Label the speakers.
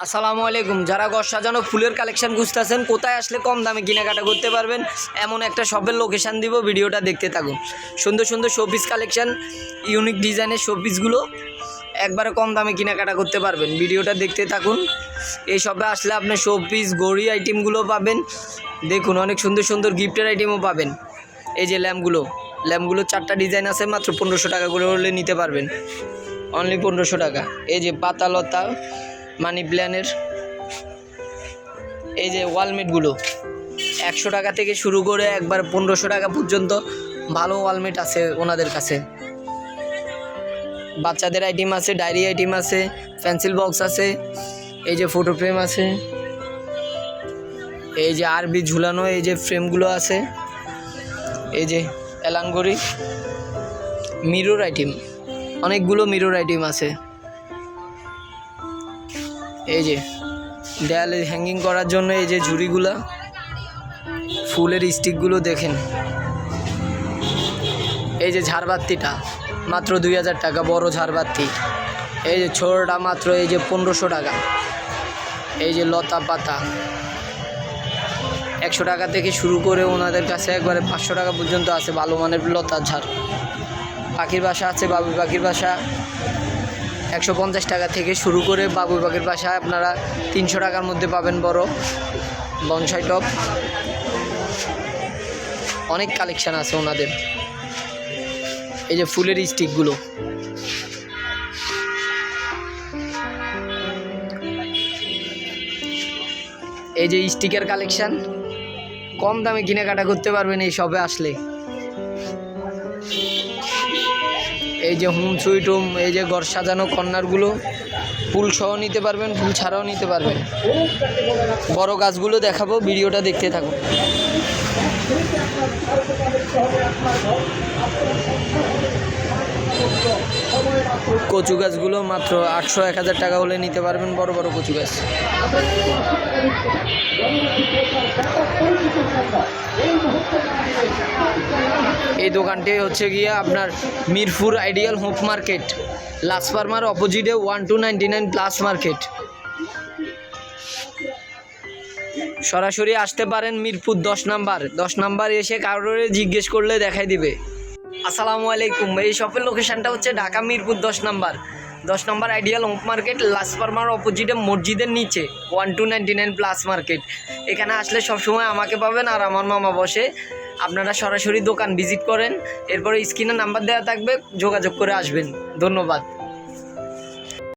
Speaker 1: আসসালামু আলাইকুম। যারা ঘর সাজানো ফুলের কালেকশন খুঁজতেছেন, কোথায় আসলে কম দামে কেনাকাটা করতে পারবেন, এমন একটা শপের লোকেশান দিব, ভিডিওটা দেখতে থাকুন। সুন্দর সুন্দর শোপিস কালেকশান ইউনিক ডিজাইনের শোপিসগুলো একবারে কম দামে কেনাকাটা করতে পারবেন। ভিডিওটা দেখতে থাকুন। এই শপে আসলে আপনি শোপিস গড়ি আইটেমগুলো পাবেন। দেখুন, অনেক সুন্দর সুন্দর গিফটের আইটেমও পাবেন। এই যে ল্যাম্পগুলো ল্যাম্পগুলো চারটা ডিজাইন আছে, মাত্র পনেরোশো টাকা করে হলে নিতে পারবেন। অনলি পনেরোশো টাকা। এই যে পাতা লতা মানি প্ল্যানের এই যে ওয়ালমেটগুলো একশো টাকা থেকে শুরু করে একবার পনেরোশো টাকা পর্যন্ত ভালো ওয়ালমেট আছে ওনাদের কাছে। বাচ্চাদের আইটেম আছে, ডায়েরি আইটেম আছে, পেন্সিল বক্স আছে, এই যে ফটো ফ্রেম আছে, এই যে আরবি ঝুলানো, এই যে ফ্রেমগুলো আছে, এই যে এলাঙ্গরি মিরর আইটেম, অনেকগুলো মিরর আইটেম আছে। এই যে দেয়ালে হ্যাঙ্গিং করার জন্য এই যে ঝুড়িগুলা, ফুলের স্টিকগুলো দেখেন। এই যে ঝাড়বাতিটা, মাত্র দুই হাজার টাকা, বড় ঝাড়বাতি। এই যে ছোটটা মাত্র এই যে পনেরোশো টাকা। এই যে লতা পাতা। একশো টাকা থেকে শুরু করে ওনাদের কাছে একবারে পাঁচশো টাকা পর্যন্ত আছে ভালো মানের লতার ঝাড়। পাখির বাসা আছে বাবুই পাখির বাসা। একশো পঞ্চাশ টাকা থেকে শুরু করে বাবুই পাখির বাসা আপনারা তিনশো টাকার মধ্যে পাবেন বড় বনসাই টপ। অনেক কালেকশান আছে ওনাদের। এই যে ফুলের স্টিকগুলো। এই যে স্টিকের কালেকশান। কম দামে কেনাকাটা করতে পারবেন এই সবে আসলে। এই যে হুম সুইট হোম এই যে ঘর সাজানো কর্নারগুলো, ফুল সহ নিতে পারবেন, ফুল ছাড়াও নিতে পারবেন। বড় গাছগুলো দেখাবো, ভিডিওটা দেখতে থাকুন। কচু গাছগুলো মাত্র আটশো এক হাজার টাকা হলে নিতে পারবেন, বড় বড় কচু গাছ। এই দোকানটি হচ্ছে গিয়ে আপনার মিরপুর আইডিয়াল হোপ মার্কেট। লাসপারমার অপোজিটে one two ninety nine plus market. সরাসরি আসতে পারেন মিরপুর দশ নাম্বার। দশ নাম্বার এসে কারোর জিজ্ঞেস করলে দেখাই দিবে। আসসালামু আলাইকুম। এই শপের লোকেশানটা হচ্ছে ঢাকা মিরপুর দশ নাম্বার। দশ নম্বর আইডিয়াল হোম মার্কেট লাস্ট ফার্মার অপোজিটে মসজিদের নিচে one two ninety nine plus market এখানে আসলে সবসময় আমাকে পাবেন আর আমার মামা বসে। আপনারা সরাসরি দোকান ভিজিট করেন, এরপরে স্ক্রিনে নাম্বার দেওয়া থাকবে, যোগাযোগ করে আসবেন। ধন্যবাদ।